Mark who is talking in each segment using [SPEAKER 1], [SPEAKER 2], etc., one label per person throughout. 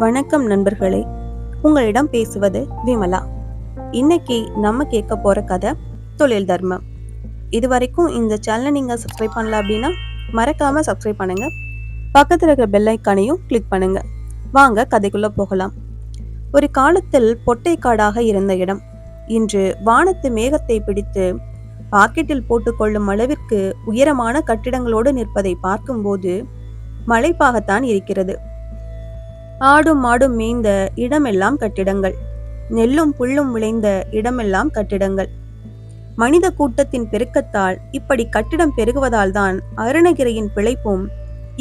[SPEAKER 1] வணக்கம் நண்பர்களே. உங்களிடம் பேசுவது விமலா. இன்னைக்கு நம்ம கேட்க போற கதை தொழில் தர்மம். இது வரைக்கும் இந்த சேனலை நீங்க சப்ஸ்கிரைப் பண்ணல அப்படின்னா மறக்காம சப்ஸ்கிரைப் பண்ணுங்க. பக்கத்தில் இருக்கிற பெல் ஐக்கானையும் கிளிக் பண்ணுங்க. வாங்க கதைக்குள்ள போகலாம். ஒரு காலத்தில் பொட்டை காடாக இருந்த இடம். இன்று வானத்து மேகத்தை பிடித்து பாக்கெட்டில் போட்டுக்கொள்ளும் அளவிற்கு உயரமான கட்டிடங்களோடு நிற்பதை பார்க்கும்போது மலைப்பாகத்தான் இருக்கிறது. ஆடும் மாடும் மேய்ந்த இடமெல்லாம் கட்டிடங்கள். நெல்லும் புல்லும் விளைந்த இடமெல்லாம் கட்டிடங்கள். மனித கூட்டத்தின் பெருக்கத்தால் இப்படி கட்டிடம் பெருகுவதால் தான் அருணகிரியின் பிழைப்பும்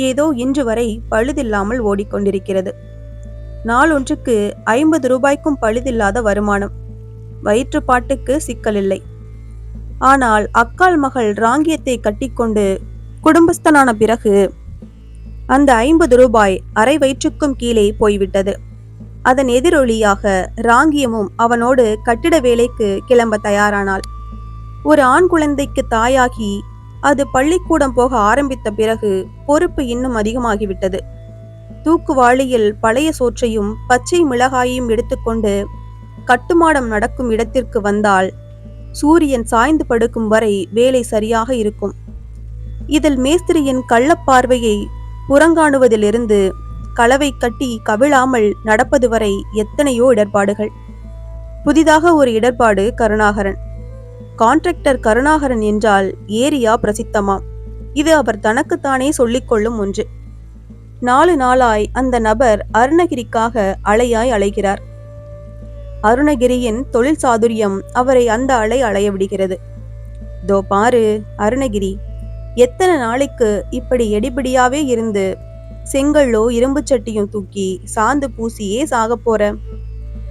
[SPEAKER 1] ஏதோ இன்று வரை பழுதில்லாமல் ஓடிக்கொண்டிருக்கிறது. நாளொன்றுக்கு ஐம்பது ரூபாய்க்கும் பழுதில்லாத வருமானம். வயிற்றுப்பாட்டுக்கு சிக்கலில்லை. ஆனால் அக்கால் மகள் ராங்கியத்தை கட்டிக்கொண்டு குடும்பஸ்தனான பிறகு அந்த ஐம்பது ரூபாய் அரை வயிற்றுக்கும் கீழே போய்விட்டது. அதன் எதிரொலியாக ராங்கியமும் அவனோடு கட்டிட வேலைக்கு கிளம்ப தயாரானாள். ஒரு ஆண் குழந்தைக்கு தாயாகி அது பள்ளிக்கூடம் போக ஆரம்பித்த பிறகு பொறுப்பு இன்னும் அதிகமாகிவிட்டது. தூக்குவாளியில் பழைய சோற்றையும் பச்சை மிளகாயையும் எடுத்துக்கொண்டு கட்டுமாடம் நடக்கும் இடத்திற்கு வந்தால் சூரியன் சாய்ந்து படுக்கும் வரை வேலை சரியாக இருக்கும். இதில் மேஸ்திரியின் கள்ளப்பார்வையை புறங்காணுவதிலிருந்து களவை கட்டி கவிழாமல் நடப்பது வரை எத்தனையோ இடர்பாடுகள். புதிதாக ஒரு இடர்பாடு கருணாகரன். கான்ட்ராக்டர் கருணாகரன் என்றால் ஏரியா பிரசித்தமாம். இது அவர் தனக்குத்தானே சொல்லிக்கொள்ளும் ஒன்று. நாலு நாளாய் அந்த நபர் அருணகிரிக்காக அலையாய் அலைகிறார். அருணகிரியின் தொழில் சாதுரியம் அவரை அந்த அலை அலைய விடுகிறது. தோ பாரு அருணகிரி எத்தனை நாளைக்கு இப்படி எடிபடியாவே இருந்து செங்கல்லோ இரும்பு சட்டியும் தூக்கி சாந்து பூசியே சாக போற?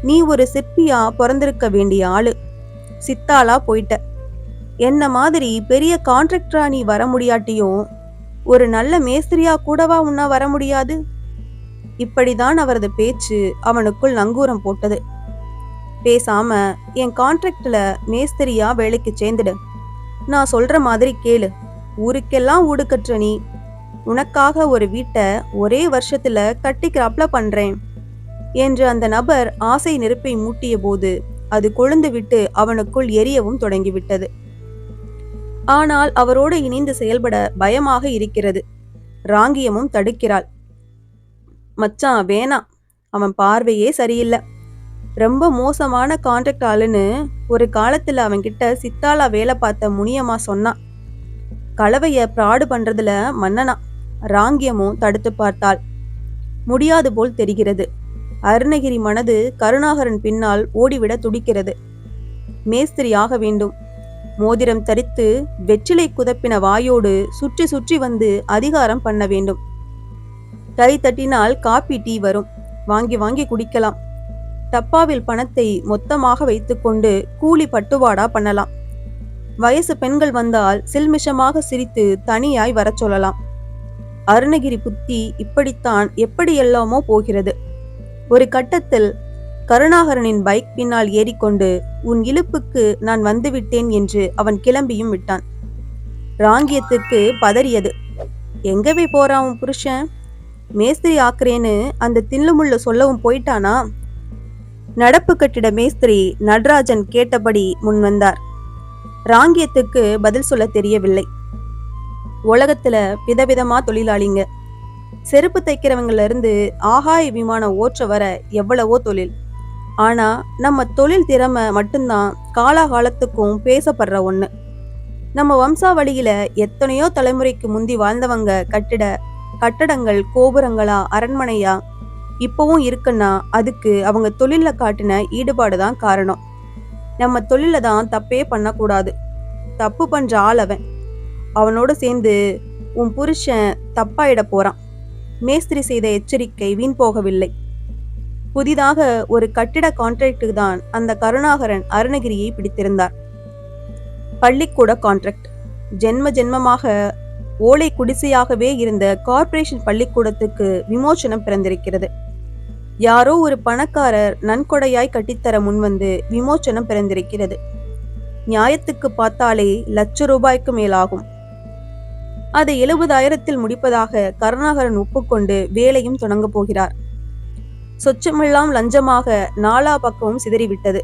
[SPEAKER 1] நீ ஒரு சிற்பியா பிறந்திருக்க வேண்டிய ஆளு. சித்தாளா போயிட்ட. என்ன மாதிரி பெரிய கான்ட்ராக்டரா நீ வர முடியாட்டியும் ஒரு நல்ல மேஸ்திரியா கூடவா உன்னா வர முடியாது? இப்படிதான் அவரது பேச்சு அவனுக்குள் நங்கூரம் போட்டது. பேசாம என் கான்ட்ராக்ட்ல மேஸ்திரியா வேலைக்கு சேர்ந்துடு. நான் சொல்ற மாதிரி கேளு. ஊருக்கெல்லாம் ஊடு கற்ற நீ. உனக்காக ஒரு வீட்டை ஒரே வருஷத்துல கட்டிக்கிறாப்ல பண்றேன். என்று அந்த நபர் ஆசை நெருப்பை மூட்டிய போது அது கொழுந்து விட்டு அவனுக்குள் எரியவும் தொடங்கிவிட்டது. ஆனால் அவரோடு இணைந்து செயல்பட பயமாக இருக்கிறது. ராங்கியமும் தடுக்கிறாள். மச்சான் வேணாம் அவன் பார்வையே சரியில்லை. ரொம்ப மோசமான கான்ட்ராக்ட் ஆளுன்னு ஒரு காலத்துல அவன்கிட்ட சித்தாளா வேலை பார்த்த முனியம்மா சொன்னான். கலவைய ப்ராடு பண்றதுல மன்னனா ராங்கியமும் தடுத்து பார்த்தாள். முடியாது போல் தெரிகிறது. அருணகிரி மனது கருணாகரன் பின்னால் ஓடிவிட துடிக்கிறது. மேஸ்திரி ஆக வேண்டும். மோதிரம் தரித்து வெற்றிலை குதப்பின வாயோடு சுற்றி சுற்றி வந்து அதிகாரம் பண்ண வேண்டும். கை தட்டினால் காப்பி டீ வரும். வாங்கி வாங்கி குடிக்கலாம். டப்பாவில் பணத்தை மொத்தமாக வைத்துக்கொண்டு கூலி பட்டுவாடா பண்ணலாம். வயசு பெண்கள் வந்தால் சில்மிஷமாக சிரித்து தனியாய் வரச் சொல்லலாம். அருணகிரி புத்தி இப்படித்தான் எப்படியெல்லாமோ போகிறது. ஒரு கட்டத்தில் கருணாகரனின் பைக் பின்னால் ஏறிக்கொண்டு உன் இழுப்புக்கு நான் வந்துவிட்டேன் என்று அவன் கிளம்பியும் விட்டான். ராங்கியத்துக்கு பதறியது. எங்கவே போறான் உன் புருஷன்? மேஸ்திரி ஆக்குறேன்னு அந்த தில்லுமுள்ள சொல்லவும் போயிட்டானா? நடப்பு கட்டிட மேஸ்திரி நடராஜன் கேட்டபடி முன் வந்தார். ராங்கியத்துக்கு பதில் சொல்ல தெரியவில்லை. உலகத்துல விதவிதமா தொழிலாளிங்க. செருப்பு தைக்கிறவங்கள இருந்து ஆகாய விமானம் ஓற்ற வர எவ்வளவோ தொழில். ஆனா நம்ம தொழில் திறமை மட்டும்தான் காலாகாலத்துக்கும் பேசப்படுற ஒண்ணு. நம்ம வம்சாவளியில எத்தனையோ தலைமுறைக்கு முந்தி வாழ்ந்தவங்க கட்டிட கட்டடங்கள் கோபுரங்களா அரண்மனையா இப்பவும் இருக்குன்னா அதுக்கு அவங்க தொழில காட்டின ஈடுபாடு தான் காரணம். நம்ம தொழில தான் தப்பே பண்ணக்கூடாது. தப்பு பண்ற ஆள் அவன். அவனோட சேர்ந்து உன் புருஷன் தப்பாயிட போறான். மேஸ்திரி செய்த எச்சரிக்கை வீண் போகவில்லை. புதிதாக ஒரு கட்டிட கான்ட்ராக்டுக்கு தான் அந்த கருணாகரன் அருணகிரியை பிடித்திருந்தார். பள்ளிக்கூட கான்ட்ராக்ட் ஜென்ம ஜென்மமாக ஓலை குடிசையாகவே இருந்த கார்ப்பரேஷன் பள்ளிக்கூடத்துக்கு விமோசனம் பிறந்திருக்கிறது. யாரோ ஒரு பணக்காரர் நன்கொடையாய் கட்டித்தர முன்வந்து விமோச்சனம் பிறந்திருக்கிறது. நியாயத்துக்கு பார்த்தாலே லட்ச ரூபாய்க்கு மேலாகும். அதை எழுபதாயிரத்தில் முடிப்பதாக கருணாகரன் ஒப்புக்கொண்டு வேலையும் தொடங்கப் போகிறார். சொச்சமெல்லாம் லஞ்சமாக நாலா பக்கமும் சிதறிவிட்டது.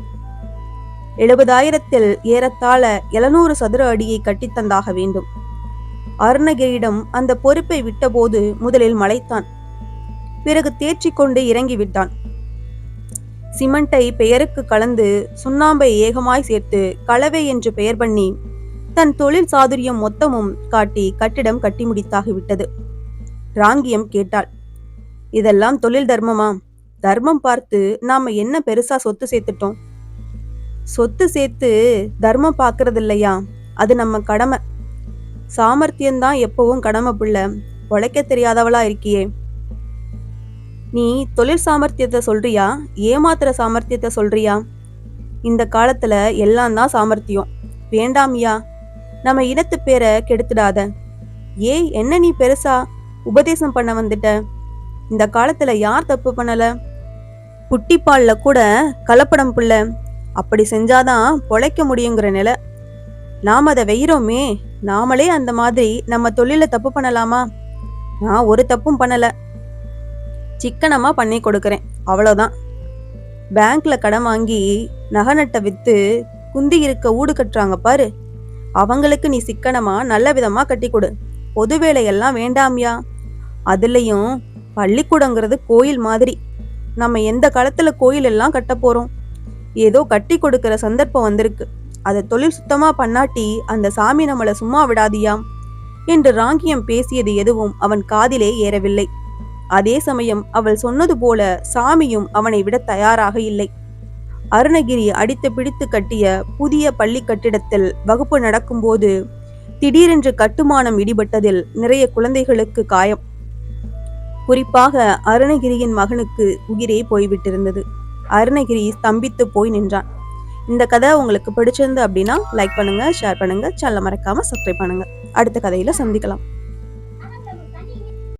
[SPEAKER 1] எழுபதாயிரத்தில் ஏறத்தாழ எழுநூறு சதுர அடியை கட்டித்தந்தாக வேண்டும். அருணகிரியிடம் அந்த பொறுப்பை விட்டபோது முதலில் மலைத்தான். பிறகு தேற்றிக் கொண்டு இறங்கிவிட்டான். சிமெண்டை பெயருக்கு கலந்து சுண்ணாம்பை ஏகமாய் சேர்த்து கலவை என்று பெயர் பண்ணி தன் தொழில் சாதுரியம் மொத்தமும் காட்டி கட்டிடம் கட்டி முடித்தாகிவிட்டது. ராங்கியம் கேட்டாள். இதெல்லாம் தொழில் தர்மமா? தர்மம் பார்த்து நாம என்ன பெருசா சொத்து சேர்த்துட்டோம்? சொத்து சேர்த்து தர்மம் பார்க்கறது இல்லையா அது நம்ம கடமை. சாமர்த்தியம்தான் எப்பவும் கடமை பிள்ள. உழைக்க தெரியாதவளா இருக்கியே. நீ தொழில் சாமர்த்தியத்தை சொல்றியா? ஏமாத்துற சாமர்த்தியத்தை சொல்றியா? இந்த காலத்துல எல்லாம் தான் சாமர்த்தியம். வேண்டாமியா நம்ம இனத்து பேரை கெடுத்துடாத. ஏய் என்ன நீ பெருசா உபதேசம் பண்ண வந்துட்ட? இந்த காலத்துல யார் தப்பு பண்ணல? குட்டிப்பால்ல கூட கலப்படம் புள்ள. அப்படி செஞ்சாதான் பொழைக்க முடியுங்கிற நிலை. நாம் அதை வெயிறோமே. நாமளே அந்த மாதிரி நம்ம தொழில தப்பு பண்ணலாமா? நான் ஒரு தப்பும் பண்ணலை. சிக்கனமாக பண்ணி கொடுக்குறேன். அவ்வளோதான் பேங்க்ல கடன் வாங்கி நகை நட்டை விற்று குந்தி இருக்க ஊடு கட்டுறாங்க பாரு. அவங்களுக்கு நீ சிக்கனமா நல்ல விதமா கட்டி கொடு. பொது வேலையெல்லாம் வேண்டாம்யா. அதுலயும் பள்ளிக்கூடங்கிறது கோயில் மாதிரி. நம்ம எந்த காலத்துல கோயில் எல்லாம் கட்ட போறோம்? ஏதோ கட்டி கொடுக்கிற சந்தர்ப்பம் வந்திருக்கு. அதை தொழில் சுத்தமா பண்ணாட்டி அந்த சாமி நம்மளை சும்மா விடாதியாம். என்று ராங்கியம் பேசியது எதுவும் அவன் காதிலே ஏறவில்லை. அதே சமயம் அவள் சொன்னது போல சாமியும் அவனை விட தயாராக இல்லை. அருணகிரி அடித்து பிடித்து கட்டிய புதிய பள்ளி கட்டிடத்தில் வகுப்பு நடக்கும்போது திடீரென்று கட்டுமானம் இடிபட்டதில் நிறைய குழந்தைகளுக்கு காயம். குறிப்பாக அருணகிரியின் மகனுக்கு உயிரே போய்விட்டிருந்தது. அருணகிரி ஸ்தம்பித்து போய் நின்றான். இந்த கதை உங்களுக்கு பிடிச்சிருந்து அப்படின்னா லைக் பண்ணுங்க ஷேர் பண்ணுங்க சேனலை மறக்காம சப்ஸ்கிரைப் பண்ணுங்க. அடுத்த கதையில சந்திக்கலாம்.